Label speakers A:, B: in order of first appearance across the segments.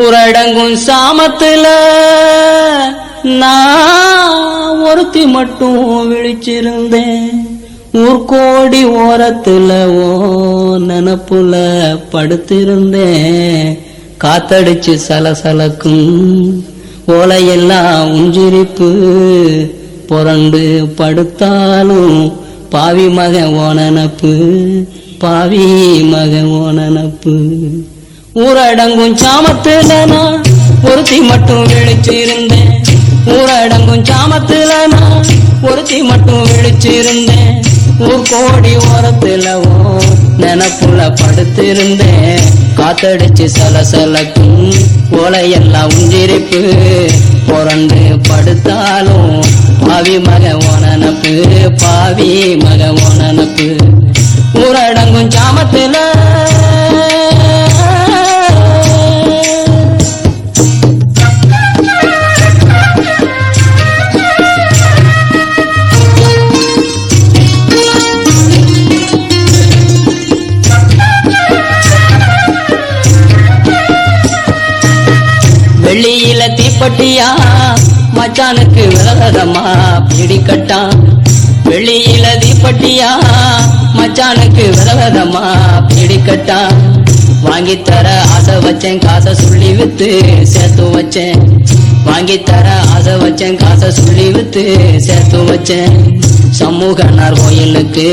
A: ஊரடங்கும் சாமத்துல நான் ஒருத்தி மட்டும் விழிச்சிருந்தேன். ஊர்கோடி ஓரத்துல ஓ நினப்புல படுத்திருந்தேன். காத்தடிச்சு சலசலக்கும் ஓலையெல்லாம் உஞ்சிரிப்பு புரண்டு படுத்தாலும் பாவி மகன் ஓனனப்பு பாவி மகன் ஓனனப்பு ஊரடங்கும் சாமத்துல நான் ஒருத்தி மட்டும் விழிச்சிருந்தேன். ஊரடங்கும் சாமத்துல நான் ஒருத்தி மட்டும் விழிச்சிருந்தேன். ஊர் கோடி ஓரத்துலவோ நினப்புல படுத்திருந்தேன். காத்தடிச்சு சலசலக்கும் ஓலையெல்லாம் உஞ்சிருப்பு. புரண்டு படுத்தாலும் பாவி மக உனப்பு பாவி மக உனப்பு ஊரடங்கும் சாமத்துல பட்டியா? மச்சானுக்கு மச்சானுக்கு விலகதம்மா பிடிக்கட்டா? வெளியில தீப்பட்டியா? மச்சானுக்கு விலகதம்மா பிடிக்கட்டா? வாங்கி தர ஆசை வச்சேன் காசை சொல்லி வித்து சேர்த்து வச்சேன். வாங்கி தர ஆசை வச்சேன் காசை சொல்லி வித்து சேர்த்து வச்சேன். சமூகனார் கோயிலுக்கு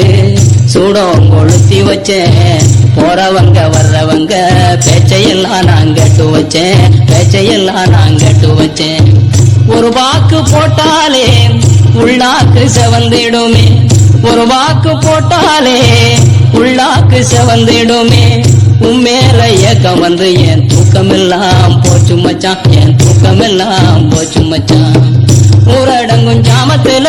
A: சூடம் கொளுத்தி வச்சேன். போறவங்க வர்றவங்க பேச்சையெல்லாம் நான் கட்டு வச்சேன் பேச்சையெல்லாம் நான் கட்டு வச்சேன். ஒரு வாக்கு போட்டாலே உள்ளாக்கு செவந்திடுமே. ஒரு வாக்கு போட்டாலே உள்ளாக்கு செவந்திடுமே. உம்மேல ஏக்கம் வந்து என் தூக்கமெல்லாம் போச்சு மச்சான் என் தூக்கமெல்லாம் போச்சு மச்சான். ஊரடங்கும் ஜாமத்துல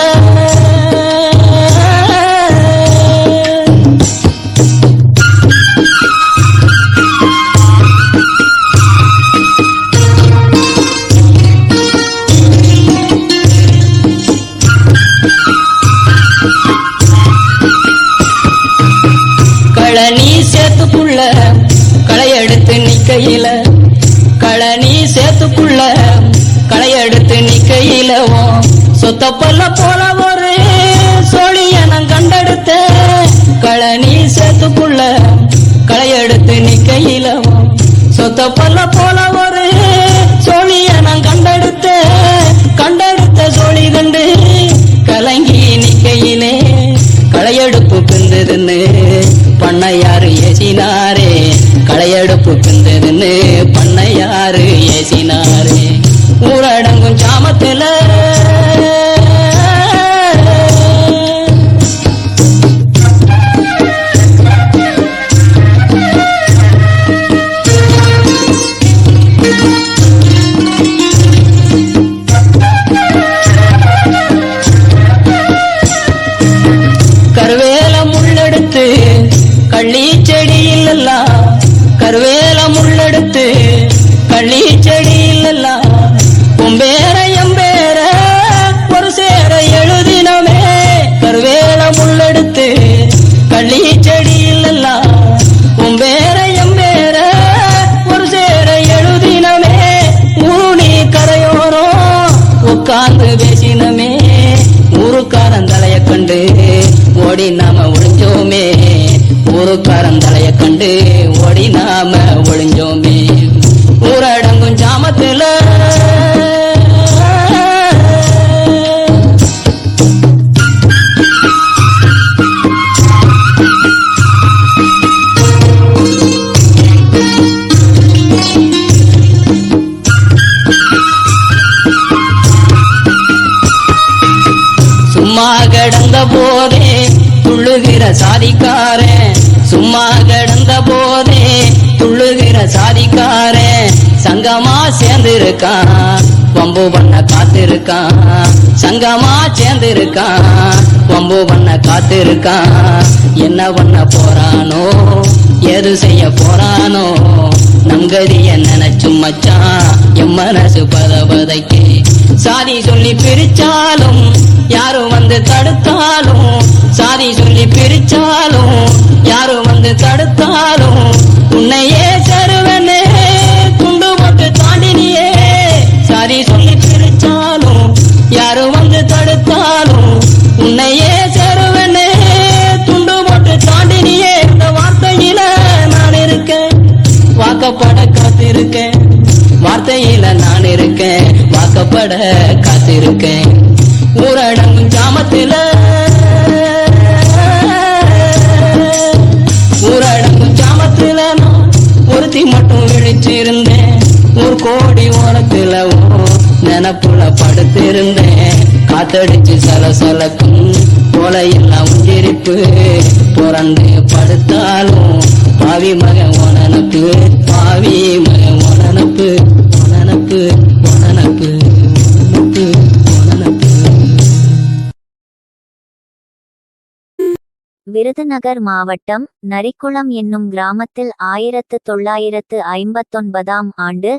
A: நிக்கையில களனி சேத்துக்குள்ள களையெடுத்து நிக்கையிலவும் சொத்த பல்ல போல ஒரு சோழிய நான் கண்டெடுத்த களனி சேத்துக்குள்ள களையெடுத்து நிக்கையிலவும் சொத்த பல்ல போல முள்ளெடுத்து களி செடியில் எல்லாம் உம்பேர எம்பேர ஒரு சேர எழுதினமே ஊனி கரையோரம் உட்கார்ந்து பேசினமே ஊருக்காரன் தலைய கண்டு ஓடி நாம ஒளிஞ்சோமே ஊருக்காரன் தலைய கண்டு ஓடி நாம ஒளிஞ்சோமே. ஊரடங்கும் ஜாமத்துல போதே துள்ளுகிற சாதிக்காரன் சங்கமா சேர்ந்திருக்கான். வம்பு பண்ண காத்திருக்கான். சங்கமா சேர்ந்திருக்கான். வம்பு பண்ண காத்திருக்கான். என்ன பண்ண போறானோ எது செய்ய போறானோ நங்கதிய நினைச்சும் மச்சான். எம்மனசு மனசு பதபதைக்கு சாதி சொல்லி பிரிச்சாலும் யாரும் வந்து தடுத்தாலும் சாதி சொல்லி பிரிச்சாலும் யாரும் வந்து தடுத்தாலும் உன்னையே சருவனே குண்டு போட்டு தாண்டினியே. சாதி சொல்லி பிரிச்சாலும் யாரும் வந்து தடுத்தாலும் உன்னையே தருவனே துண்டு போட்டு தாண்டினியே. இந்த வார்த்தையில நான் இருக்கேன் வாக்கப்பட காத்திருக்கேன் வார்த்தையில நான் இருக்கேன். பட காத்திருக்கேன். ஊரடங்கும் ஜாமத்தில ஊரடங்கும் ஜாமத்தில ஒருத்தி மட்டும் விழிச்சிருந்தேன். ஒரு கோடி ஓரத்தில நினப்புல படுத்திருந்தேன். காத்தடிச்சு சல சலக்கும் போல எல்லாம் உயிரிப்பு. பிறந்து படுத்தாலும் பாவி மகன் உணனப்பு பாவி மகன் உணனப்பு உணனப்பு
B: விருதுநகர் மாவட்டம் நரிக்குளம் என்னும் கிராமத்தில் ஆயிரத்து தொள்ளாயிரத்து ஐம்பத்தொன்பதாம் ஆண்டு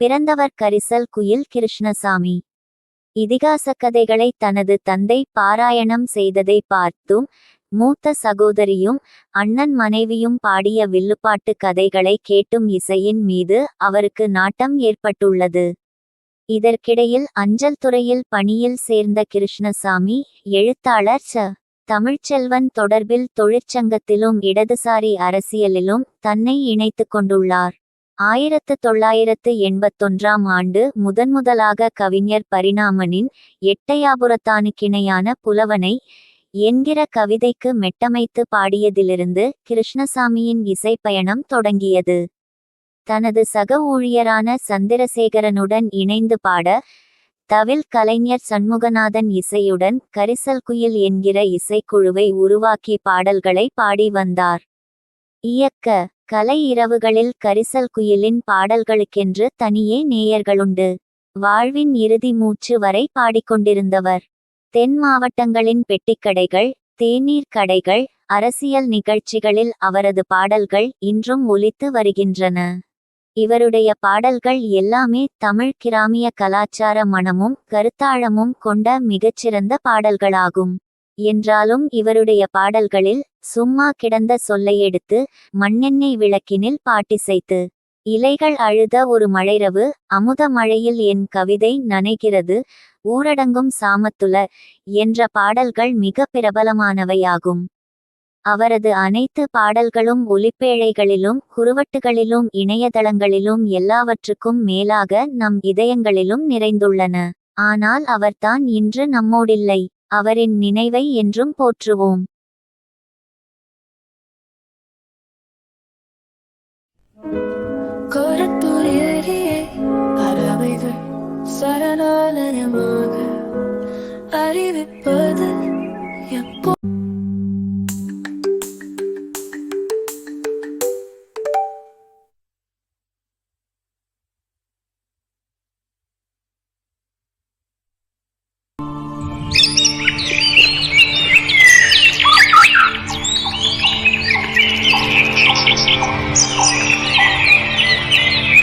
B: பிறந்தவர் கரிசல் குயில் கிருஷ்ணசாமி. இதிகாச கதைகளை தனது தந்தை பாராயணம் செய்ததை பார்த்தும் மூத்த சகோதரியும் அண்ணன் மனைவியும் பாடிய வில்லுப்பாட்டு கதைகளை கேட்டும் இசையின் மீது அவருக்கு நாட்டம் ஏற்பட்டுள்ளது. இதற்கிடையில் அஞ்சல் துறையில் பணியில் சேர்ந்த கிருஷ்ணசாமி எழுத்தாளர் ச. தமிழ்ச்செல்வன் தொடர்பில் தொழிற்சங்கத்திலும் இடதுசாரி அரசியலிலும் தன்னை இணைத்துக் கொண்டுள்ளார். ஆயிரத்து தொள்ளாயிரத்து எண்பத்தொன்றாம் ஆண்டு முதன்முதலாக கவிஞர் பரிணாமனின் எட்டையாபுரத்தானுக்கிணையான புலவனை என்கிற கவிதைக்கு மெட்டமைத்து பாடியதிலிருந்து கிருஷ்ணசாமியின் இசைப்பயணம் தொடங்கியது. தனது சக ஊழியரான சந்திரசேகரனுடன் இணைந்து பாட தவில் கலைஞர் சண்முகநாதன் இசையுடன் கரிசல் குயில் என்கிற இசைக்குழுவை உருவாக்கி பாடல்களை பாடி வந்தார். இயக்க கலை இரவுகளில் கரிசல் குயிலின் பாடல்களுக்கென்று தனியே நேயர்களுண்டு. வாழ்வின் இறுதி மூச்சு வரை பாடிக்கொண்டிருந்தவர். தென் மாவட்டங்களின் பெட்டிக்கடைகள் தேநீர் கடைகள் அரசியல் நிகழ்ச்சிகளில் அவரது பாடல்கள் இன்றும் ஒலித்து வருகின்றன. இவருடைய பாடல்கள் எல்லாமே தமிழ் கிராமிய கலாச்சார மணமும் கருத்தாழமும் கொண்ட மிகச்சிறந்த பாடல்களாகும். என்றாலும் இவருடைய பாடல்களில் சும்மா கிடந்த சொல்லை எடுத்து மண்ணெண்ணெய் விளக்கினில் பாட்டிசைத்து இலைகள் அழுத ஒரு மழைரவு அமுத மழையில் என் கவிதை நனைகிறது ஊரடங்கும் சாமத்துல என்ற பாடல்கள் மிக பிரபலமானவையாகும். அவரது அனைத்து பாடல்களும் ஒலிப்பேழைகளிலும் குறுவட்டுகளிலும் இணையதளங்களிலும் எல்லாவற்றுக்கும் மேலாக நம் இதயங்களிலும் நிறைந்துள்ளன. ஆனால் அவர்தான் இன்று நம்மோடில்லை. அவரின் நினைவை என்றும் போற்றுவோம்.
C: சரணாலயமாக அறிவிப்பது எப்போ?